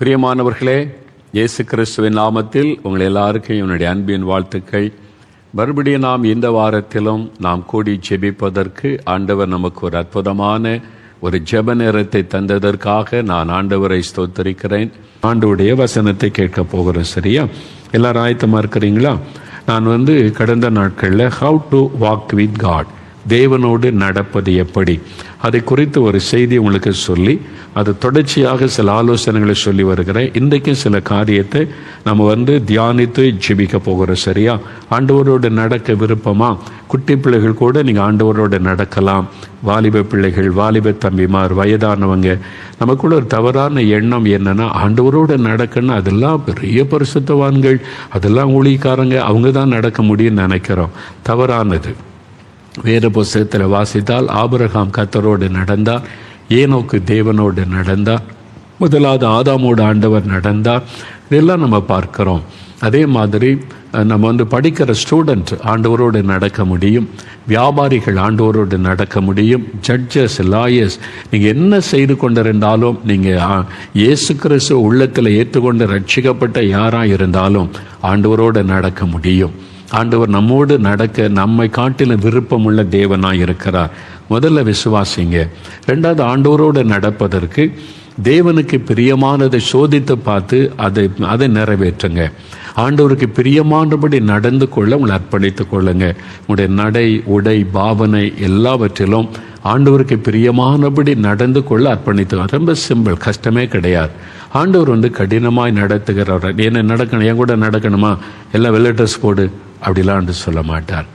பிரியமானவர்களே இயேசு கிறிஸ்துவின் நாமத்தில் உங்கள் எல்லாருக்கும் என்னுடைய அன்பின் வாழ்த்துக்கள். மறுபடியும் நாம் இந்த வாரத்திலும் நாம் கூடி ஜெபிப்பதற்கு ஆண்டவர் நமக்கு ஒரு அற்புதமான ஒரு ஜெப நேரத்தை தந்ததற்காக நான் ஆண்டவரை ஸ்தோத்தரிக்கிறேன். ஆண்டவுடைய வசனத்தை கேட்க போகிறோம் சரியா? எல்லாரும் ஆயத்தமாக இருக்கிறீங்களா? நான் வந்து கடந்த நாட்களில் how to walk with God தேவனோடு நடப்பது எப்படி? அதை குறித்து ஒரு செய்தி உங்களுக்கு சொல்லி அது தொடர்ச்சியாக சில ஆலோசனைகளை சொல்லி வருகிறேன். இன்றைக்கும் சில காரியத்தை நம்ம வந்து தியானித்து ஜெபிக்க போகிறோம் சரியா? ஆண்டவரோடு நடக்க விருப்பமா? குட்டி பிள்ளைகள் கூட நீங்கள் ஆண்டவரோடு நடக்கலாம். வாலிப பிள்ளைகள் வாலிப தம்பிமார் வயதானவங்க நமக்குள்ள ஒரு தவறான எண்ணம் என்னன்னா ஆண்டவரோடு நடக்கணும் அதெல்லாம் பெரிய பரிசுத்தவான்கள் அதெல்லாம் ஊழிக்காரங்க அவங்க தான் நடக்க முடியும்னு நினைக்கிறோம். தவறானது. வேத புஸ்தகத்தில் வாசித்தால் ஆபரகாம் கத்தரோடு நடந்தார் ஏனோக்கு தேவனோடு நடந்தார் முதலாவது ஆதாமோடு ஆண்டவர் நடந்தார். இதெல்லாம் நம்ம பார்க்குறோம். அதே மாதிரி நம்ம வந்து படிக்கிற ஸ்டூடெண்ட் ஆண்டவரோடு நடக்க முடியும் வியாபாரிகள் ஆண்டவரோடு நடக்க முடியும் ஜட்ஜஸ் லாயர்ஸ் நீங்கள் என்ன செய்து கொண்டிருந்தாலும் நீங்கள் இயேசு கிறிஸ்து உள்ளத்தில் ஏற்றுக்கொண்டு ரட்சிக்கப்பட்ட யாராக இருந்தாலும் ஆண்டவரோடு நடக்க முடியும். ஆண்டவர் நம்மோடு நடக்க நம்மை காட்டிலும் விருப்பமுள்ள தேவனாக இருக்கிறார். முதல்ல விசுவாசிங்க. ரெண்டாவது ஆண்டவரோடு நடப்பதற்கு தேவனுக்கு பிரியமானதை சோதித்து பார்த்து அதை அதை நிறைவேற்றுங்க. ஆண்டவருக்கு பிரியமானபடி நடந்து கொள்ள உங்களை அர்ப்பணித்துக் கொள்ளுங்க. உங்களுடைய நடை உடை பாவனை எல்லாவற்றிலும் ஆண்டவருக்கு பிரியமானபடி நடந்து கொள்ள அர்ப்பணித்து ரொம்ப சிம்பிள் கஷ்டமே கிடையாது. ஆண்டவர் வந்து கடினமாய் நடத்துகிறவர் என்ன நடக்கணும்? என் கூட நடக்கணுமா? எல்லாம் வெள்ளை ட்ரெஸ் போடு. அப்படிலாம் சொல்ல மாட்டார்.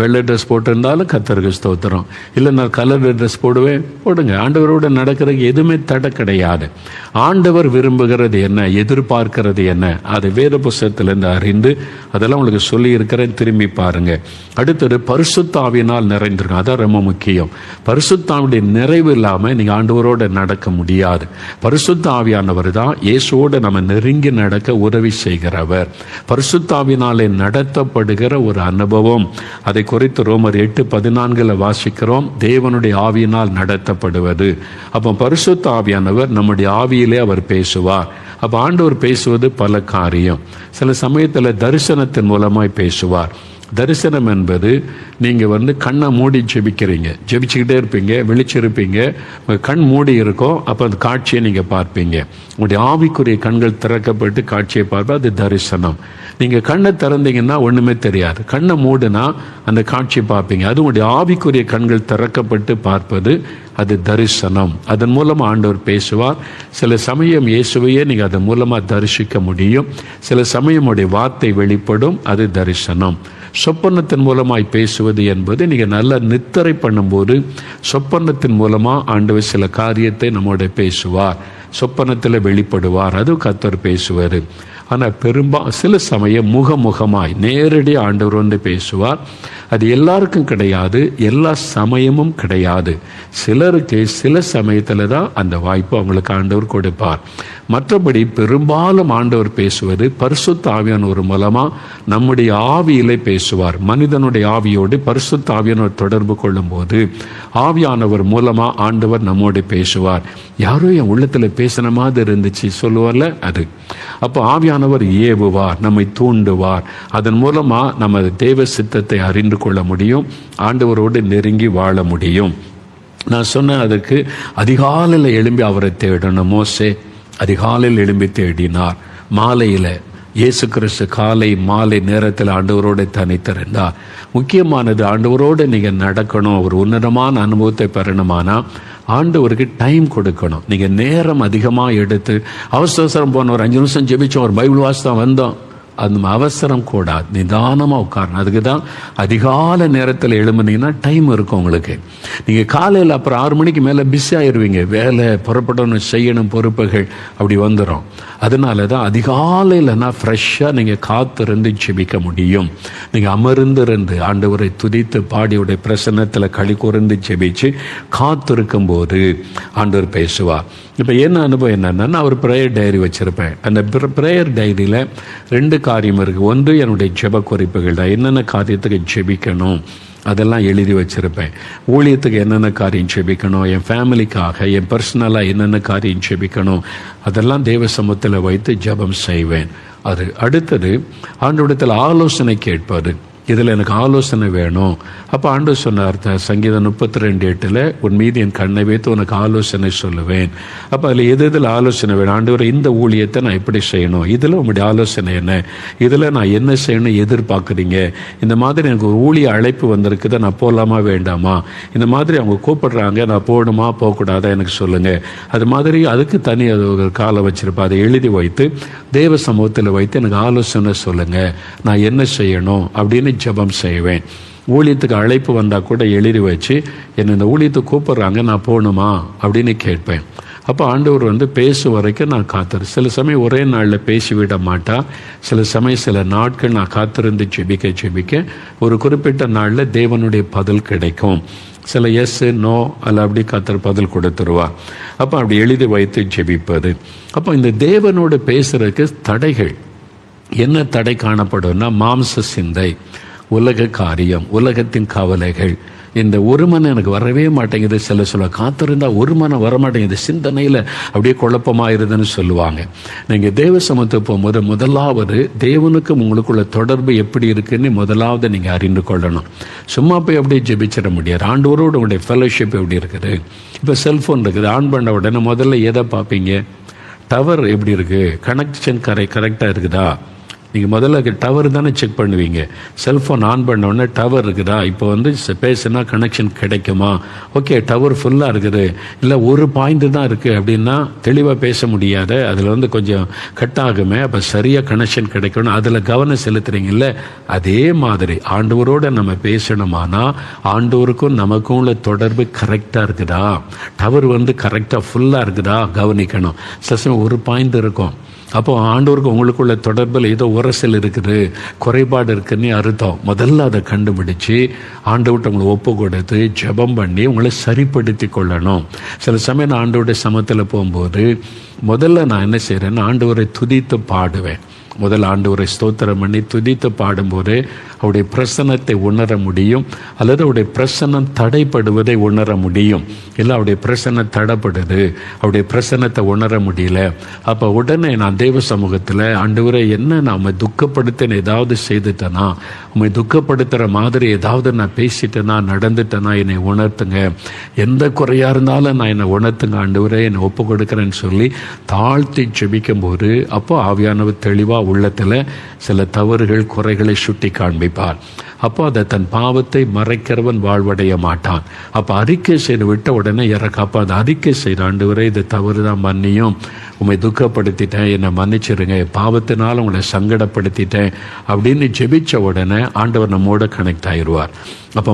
வெள்ளை ட்ரெஸ் போட்டிருந்தாலும் கத்தருக்கு ஸ்தோத்திரம். இல்லை நான் கலர் ட்ரெஸ் போடுவேன் போடுங்க. ஆண்டவரோட நடக்கிறதுக்கு எதுவுமே தடை கிடையாது. ஆண்டவர் விரும்புகிறது என்ன எதிர்பார்க்கிறது என்ன அதை வேத புஸ்தகத்திலிருந்து அறிந்து அதெல்லாம் உங்களுக்கு சொல்லியிருக்கிறேன் திரும்பி பாருங்க. அடுத்தது பரிசுத்தாவினால் நிறைந்திருக்கும். அதான் ரொம்ப முக்கியம். பரிசுத்தாவுடைய நிறைவு இல்லாமல் நீங்கள் ஆண்டவரோட நடக்க முடியாது. பரிசுத்தாவியானவர் தான் இயேசுவோடு நம்ம நெருங்கி நடக்க உதவி செய்கிறவர். பரிசுத்தாவினாலே நடத்தப்படுகிற ஒரு அனுபவம். அதை குறித்து ரோமர் எட்டு பதினான்கில் வாசிக்கிறோம். தேவனுடைய ஆவியினால் நடத்தப்படுவது. அப்போ பரிசுத்த ஆவியானவர் நம்முடைய ஆவியிலே அவர் பேசுவார். அப்போ ஆண்டவர் பேசுவது பல காரியம். சில சமயத்தில் தரிசனத்தின் மூலமாய் பேசுவார். தரிசனம் என்பது நீங்கள் வந்து கண்ணை மூடி ஜெபிக்கிறீங்க. ஜெபிச்சுக்கிட்டே இருப்பீங்க விழிச்சிருப்பீங்க. கண் மூடி இருக்கும் அப்போ அந்த காட்சியை நீங்கள் பார்ப்பீங்க. உங்களுடைய ஆவிக்குரிய கண்கள் திறக்கப்பட்டு காட்சியை பார்ப்பா அது தரிசனம். நீங்கள் கண்ணை திறந்தீங்கன்னா ஒன்றுமே தெரியாது. கண்ணை மூடுனா அந்த காட்சியை பார்ப்பீங்க. அது உங்களுடைய ஆவிக்குரிய கண்கள் திறக்கப்பட்டு பார்ப்பது அது தரிசனம். அதன் மூலம் ஆண்டவர் பேசுவார். சில சமயம் இயேசுவையே நீங்கள் அதன் மூலமாக தரிசிக்க முடியும். சில சமயம் உடைய வார்த்தை வெளிப்படும். அது தரிசனம். சொப்பனத்தின் மூலமாய் பேசுவது என்பது நீங்கள் நல்லா நித்தரை பண்ணும்போது சொப்பனத்தின் மூலமாக ஆண்டவர் சில காரியத்தை நம்மோட பேசுவார். சொப்பனத்தில் வெளிப்படுவார். அது கத்தர் பேசுவார். ஆனால் பெரும்பா சில சமயம் முகமுகமாய் நேரடி ஆண்டவர் வந்து பேசுவார். அது எல்லாருக்கும் கிடையாது எல்லா சமயமும் கிடையாது. சிலருக்கு சில சமயத்தில் தான் அந்த வாய்ப்பு அவங்களுக்கு ஆண்டவர் கொடுப்பார். மற்றபடி பெரும்பாலும் ஆண்டவர் பேசுவது பரிசுத்த ஆவியானவர் மூலமாக நம்முடைய ஆவியிலே பேசுவார். மனிதனுடைய ஆவியோடு பரிசுத்த ஆவியானவர் தொடர்பு கொள்ளும்போது ஆவியானவர் மூலமாக ஆண்டவர் நம்மோடு பேசுவார். யாரோ என் உள்ளத்தில் பேசின மாதிரி இருந்துச்சு சொல்லுவார்ல? அது. அப்போ ஆவியானவர் ஏவுவார் நம்மை தூண்டுவார். அதன் மூலமாக நம்ம தேவ சித்தத்தை அறிந்து கொள்ள முடியும். ஆண்டவரோடு நெருங்கி வாழ முடியும். நான் சொன்ன அதுக்கு அதிகாலையில் எழும்பி அவரை தேடணும். மோசே அதிகாலையில் எழும்பி தேடினார். மாலையில் இயேசு கிறிஸ்து காலை மாலை நேரத்தில் ஆண்டவரோடு தனித்திருந்தார் முக்கியமானது ஆண்டவரோடு நீங்கள் நடக்கணும். ஒரு உன்னதமான அனுபவத்தை பெறணுமானா ஆண்டவருக்கு டைம் கொடுக்கணும். நீங்கள் நேரம் அதிகமாக எடுத்து அவசர அவசரம் போன ஒரு அஞ்சு நிமிஷம் ஜெபிச்சோம் ஒரு பைபிள் வாசம் வந்தோம். அந்த அவசரம் கூடாது நிதானமாக உட்காரணும். அதுக்கு தான் அதிகாலை நேரத்தில் எழும்புனீங்கன்னா டைம் இருக்கும் உங்களுக்கு. நீங்கள் காலையில் அப்புறம் ஆறு மணிக்கு மேலே பிஸி ஆயிடுவீங்க வேலை புறப்படணும் செய்யணும் பொறுப்புகள் அப்படி வந்துடும் அதனால தான் அதிகாலையில்னா ஃப்ரெஷ்ஷாக நீங்கள் காத்திருந்து ஜெபிக்க முடியும். நீங்கள் அமர்ந்திருந்து ஆண்டவரை துதித்து பாடியுடைய பிரசன்னத்தில் களி கூர்ந்து ஜெபிச்சு காத்திருக்கும் போது ஆண்டவர் பேசுவார் இப்போ என்ன அனுபவம் என்னென்னா நான் ஒரு ப்ரேயர் டைரி வச்சுருப்பேன். அந்த ப்ரேயர் டைரியில் ரெண்டு காரியம் இருக்குது ஒன்று என்னுடைய ஜெப குறிப்புகள் தான். என்னென்ன காரியத்துக்கு ஜெபிக்கணும்? அதெல்லாம் எழுதி வச்சுருப்பேன். ஊழியத்துக்கு என்னென்ன காரியம் செபிக்கணும் என் ஃபேமிலிக்காக என் பர்சனலாக என்னென்ன காரியம் செபிக்கணும் அதெல்லாம் தேவ சமூகத்தில் வைத்து ஜெபம் செய்வேன். அது அடுத்தது ஆண்டோடத்தில் ஆலோசனை கேட்பாரு இதில் எனக்கு ஆலோசனை வேணும். அப்போ ஆண்டு சொன்னார் த- சங்கீதம் முப்பத்தி ரெண்டு எட்டில் உன் மீது என் கண்ணை வைத்து உனக்கு ஆலோசனை சொல்லுவேன். அப்போ அதில் எது இதில் ஆலோசனை வேணும்? ஆண்டவர் இந்த ஊழியத்தை நான் எப்படி செய்யணும்? இதில் உங்களுடைய ஆலோசனை என்ன? இதில் நான் என்ன செய்யணும் எதிர்பார்க்குறீங்க? இந்த மாதிரி எனக்கு ஒரு ஊழிய அழைப்பு வந்திருக்குது நான் போகலாமா வேண்டாமா? இந்த மாதிரி அவங்க கூப்பிடுறாங்க நான் போகணுமா போகக்கூடாதா எனக்கு சொல்லுங்கள் அது மாதிரி அதுக்கு தனி அது ஒரு காலம் வச்சுருப்பேன். அதை எழுதி வைத்து தேவ சமூகத்தில் வைத்து எனக்கு ஆலோசனை சொல்லுங்கள் நான் என்ன செய்யணும்? அப்படின்னு ஜெபம் செய்வேன். ஊழியத்துக்கு அழைப்பு வந்தால் கூட எழுதி வச்சு என்னை இந்த ஊழியத்துக்கு கூப்பிடுறாங்க நான் போகணுமா? அப்படின்னு கேட்பேன். அப்போ ஆண்டவர் வந்து பேசு வரைக்கும் நான் காத்திரு சில சமயம் ஒரே நாளில் பேசிவிட மாட்டா. சில சமயம் சில நாட்கள் நான் காத்திருந்து ஜெபிக்க ஜெபிக்க ஒரு குறிப்பிட்ட நாளில் தேவனுடைய பதில் கிடைக்கும். சில எஸ் நோ அல்ல அப்படி கத்தர் பதில் கொடுத்துருவா. அப்போ அப்படி எழுதி வைத்து ஜெபிப்பது. அப்போ இந்த தேவனோடு பேசுறதுக்கு தடைகள். என்ன தடை காணப்படும்னா மாம்ச சிந்தை உலக காரியம் உலகத்தின் கவலைகள். இந்த ஒரு மனம் எனக்கு வரவே மாட்டேங்குது. சில சொல்ல காத்திருந்தால் ஒரு மனம் வர மாட்டேங்குது சிந்தனையில் அப்படியே குழப்பமாயிருதுன்னு சொல்லுவாங்க. நீங்கள் தேவ சமத்து போகும்போது முதலாவது தேவனுக்கும் உங்களுக்குள்ள தொடர்பு எப்படி இருக்குன்னு முதலாவது நீங்கள் அறிந்து கொள்ளணும். சும்மா போய் அப்படியே ஜெபிச்சிட முடியாது. ஆண்டோரோடு உங்களுடைய ஃபெலோஷிப் எப்படி இருக்குது? இப்போ செல்ஃபோன் இருக்குது. ஆன் பண்ண உடனே முதல்ல எதை பார்ப்பீங்க? டவர் எப்படி இருக்குது கனெக்ஷன் கரை கரெக்டாக இருக்குதா? நீங்கள் முதல்ல டவர் தானே செக் பண்ணுவீங்க. செல்ஃபோன் ஆன் பண்ண உடனே டவர் இருக்குதா? இப்போ வந்து பேசுனா கனெக்ஷன் கிடைக்குமா? ஓகே டவர் ஃபுல்லாக இருக்குது. இல்லை ஒரு பாயிண்ட் தான் இருக்குது அப்படின்னா தெளிவாக பேச முடியாத. அதில் வந்து கொஞ்சம் கட் ஆகுமே. அப்போ சரியாக கனெக்ஷன் கிடைக்கணும் அதில் கவனம் செலுத்துறீங்கல்ல அதே மாதிரி ஆண்டவரோட நம்ம பேசணுமானா ஆண்டவருக்கும் நமக்கும் உள்ள தொடர்பு கரெக்டாக இருக்குதா? டவர் வந்து கரெக்டாக ஃபுல்லாக இருக்குதா? கவனிக்கணும். சசம் சமயம் ஒரு பாயிண்ட் இருக்கும். அப்போ ஆண்டவருக்கு உங்களுக்குள்ள தொடர்பில் ஏதோ உரசல் இருக்குது குறைபாடு இருக்குன்னு அர்த்தம். முதல்ல அதை கண்டுபிடிச்சு ஆண்டவர்கிட்ட உங்களை ஒப்பு கொடுத்து ஜெபம் பண்ணி உங்களை சரிப்படுத்தி கொள்ளணும். சில சமயம் நான் ஆண்டவருடைய சமத்தில் போகும்போது முதல்ல நான் என்ன செய்கிறேன்னு ஆண்டவரை துதித்து பாடுவேன். முதல் ஆண்டவரை ஸ்தோத்திரம் பண்ணி துதித்து பாடும்போது அவருடைய பிரசன்னத்தை உணர முடியும் அல்லது அவருடைய பிரசன்னம் தடைப்படுவதை உணர முடியும். இல்லை அவருடைய பிரசன்னம் தடைப்படுது அவருடைய பிரசன்னத்தை உணர முடியல. அப்போ உடனே நான் தெய்வ சமூகத்தில் ஆண்டவரை என்ன நான் உண்மை துக்கப்படுத்தின ஏதாவது செய்துட்டேனா உண்மை துக்கப்படுத்துகிற மாதிரி ஏதாவது நான் பேசிட்டேனா நடந்துட்டேனா என்னை உணர்த்துங்க. எந்த குறையாக இருந்தாலும் நான் என்னை உணர்த்துங்க ஆண்டவரே என்னை ஒப்பு கொடுக்குறேன்னு சொல்லி தாழ்த்தி செபிக்கும்போது அப்போ ஆவியானவர் தெளிவாக உள்ளத்தில் சில தவறுகள் குறைகளை சுட்டி காண்பிப்பார் அப்போ அதை தன் பாவத்தை மறைக்கிறவன் வாழ்வடைய மாட்டான். அப்போ அறிக்கை செய்து விட்ட உடனே இறக்காப்பா அதை அறிக்கை செய்த வரை இது தவறு தான் மன்னியும். உண்மை துக்கப்படுத்திட்டேன் என்னை மன்னிச்சிருங்க பாவத்தினால் பாவத்தினால உங்களை சங்கடப்படுத்திட்டேன் அப்படின்னு ஜெபிச்ச உடனே ஆண்டவர் நம்மோட கனெக்ட் ஆயிடுவார். அப்போ